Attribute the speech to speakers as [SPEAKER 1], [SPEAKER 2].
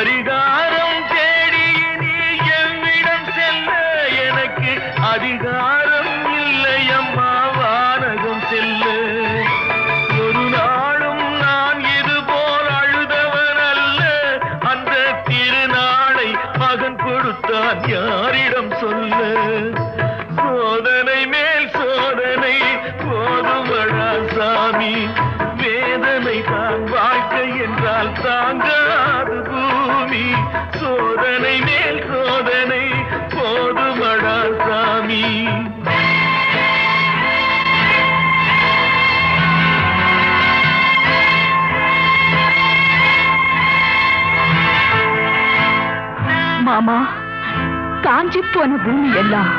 [SPEAKER 1] பரிகாரம் தேடி நீ எவ்விடம் செல்ல எனக்கு அதிகாரம் இல்லை அம்மா வானகம் செல்ல. ஒரு நாளும் நான் இது போல் அழுதவன் அல்ல அந்த திருநாளை மகன் கொடுத்தான் யாரிடம் சொல்ல. சோதனை மேல் சோதனை போதுமடா சாமி. வேதனை தான் வாழ்க்கை என்றால் தாங்க.
[SPEAKER 2] மாமா. காஞ்சி போன பூமி எல்லாம்